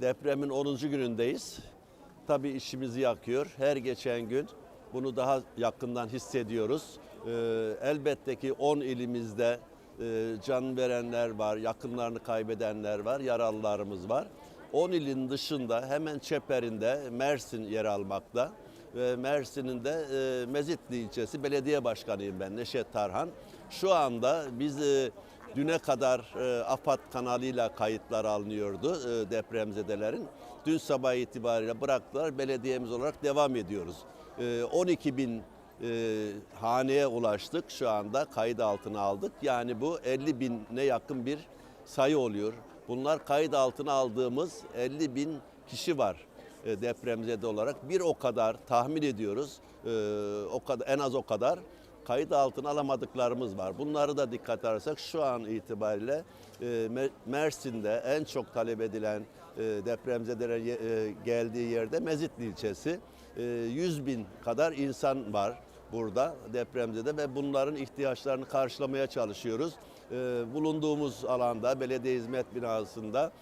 Depremin 10. günündeyiz. Tabii işimizi yakıyor. Her geçen gün bunu daha yakından hissediyoruz. Ee, elbette ki 10 ilimizde e, can verenler var, yakınlarını kaybedenler var, yaralılarımız var. 10 ilin dışında hemen çeperinde Mersin yer almakta. Ve Mersin'in de e, Mezitli ilçesi belediye başkanıyım ben Neşet Tarhan. Şu anda biz e, Düne kadar e, AFAD kanalıyla kayıtlar alınıyordu e, depremzedelerin. Dün sabah itibariyle bıraktılar. Belediyemiz olarak devam ediyoruz. E, 12 bin e, haneye ulaştık şu anda kayıt altına aldık. Yani bu 50 bine yakın bir sayı oluyor. Bunlar kayıt altına aldığımız 50 bin kişi var e, depremzede olarak. Bir o kadar tahmin ediyoruz. E, o kadar en az o kadar kayıt altına alamadıklarımız var. Bunları da dikkat alırsak şu an itibariyle e, Me- Mersin'de en çok talep edilen e, depremzedelerin e, geldiği yerde Mezitli ilçesi. E, 100 bin kadar insan var burada depremzede ve bunların ihtiyaçlarını karşılamaya çalışıyoruz. Bulunduğumuz alanda belediye hizmet binasında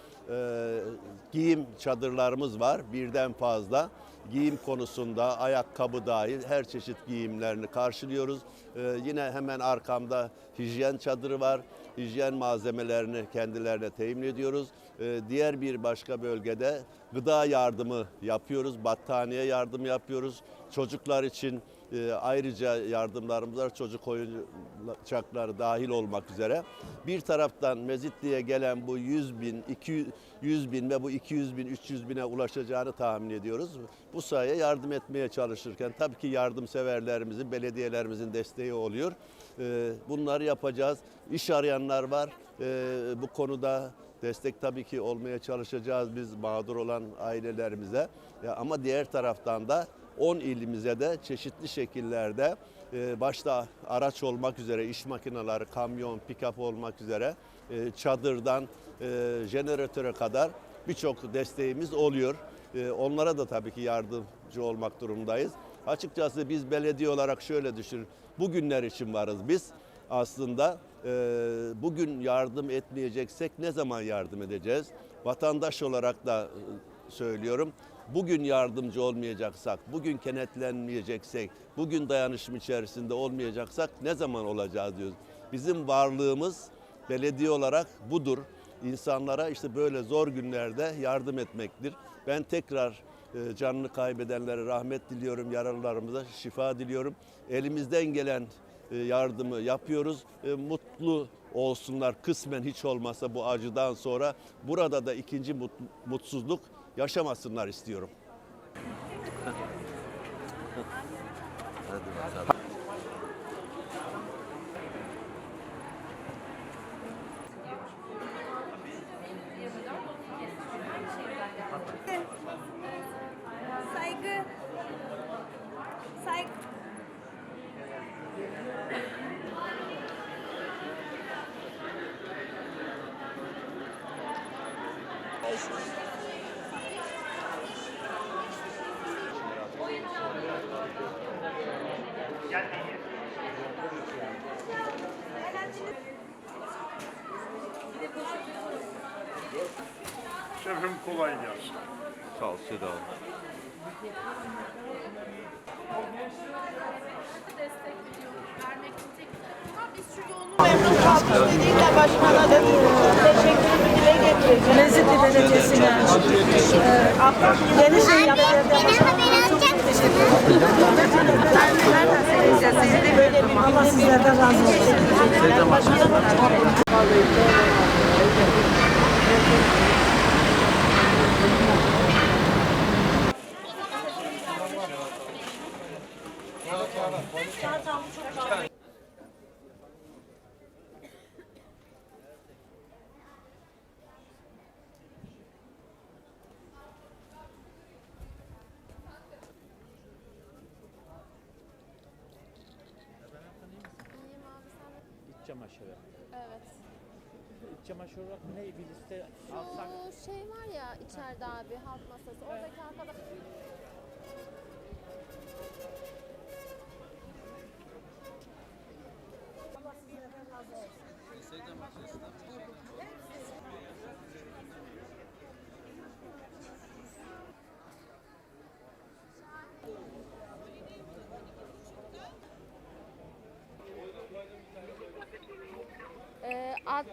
giyim çadırlarımız var birden fazla. Giyim konusunda ayakkabı dahil her çeşit giyimlerini karşılıyoruz. E, yine hemen arkamda hijyen çadırı var. Hijyen malzemelerini kendilerine temin ediyoruz. E, diğer bir başka bölgede gıda yardımı yapıyoruz. Battaniye yardımı yapıyoruz. Çocuklar için e, ayrıca yardımlarımız. Çocuk oyuncakları dahil olmak üzere. Bir taraftan Mezitli'ye gelen bu 100 bin, 200 100 bin ve bu 200 bin, 300 bine ulaşacağını tahmin ediyoruz. Bu sayeye yardım etmeye çalışırken tabii ki yardımseverlerimizin, belediyelerimizin desteği oluyor. E, bunları yapacağız. İş arayanlar var. E, bu konuda destek tabii ki olmaya çalışacağız biz mağdur olan ailelerimize. Ya ama diğer taraftan da 10 ilimize de çeşitli şekillerde e, başta araç olmak üzere iş makineleri, kamyon, pikap olmak üzere e, çadırdan e, jeneratöre kadar birçok desteğimiz oluyor. Onlara da tabii ki yardımcı olmak durumdayız. Açıkçası biz belediye olarak şöyle düşün, bugünler için varız biz aslında bugün yardım etmeyeceksek ne zaman yardım edeceğiz? Vatandaş olarak da söylüyorum. Bugün yardımcı olmayacaksak, bugün kenetlenmeyeceksek, bugün dayanışma içerisinde olmayacaksak ne zaman olacağız diyoruz. Bizim varlığımız belediye olarak budur. İnsanlara işte böyle zor günlerde yardım etmektir. Ben tekrar e, canını kaybedenlere rahmet diliyorum, yaralılarımıza şifa diliyorum. Elimizden gelen e, yardımı yapıyoruz. E, Mutlu olsunlar kısmen hiç olmasa bu acıdan sonra. Burada da ikinci mut- mutsuzluk yaşamasınlar istiyorum. Saygı. Saygı. Şefim kolay gelsin. Sağ ol Seda Memnun kaldık nedeniyle başkana da teşekkürümü dile getireceğim. Mezitli Belediyesi'ne. Ee, yeni şey yaptığında böyle bir Allah sizlerden razı olsun. İç çamaşırı. Evet. İç çamaşırı olarak ne bir liste alsak Şu şey var ya içeride abi halk masası. Oradaki arkadaş.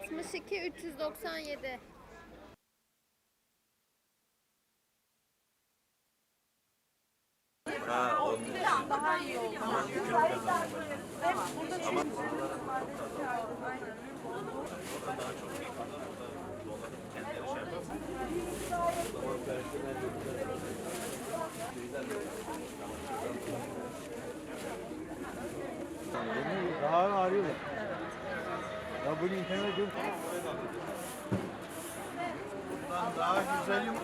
62 397. Daha Ya bunu internet yok. Daha güzelim.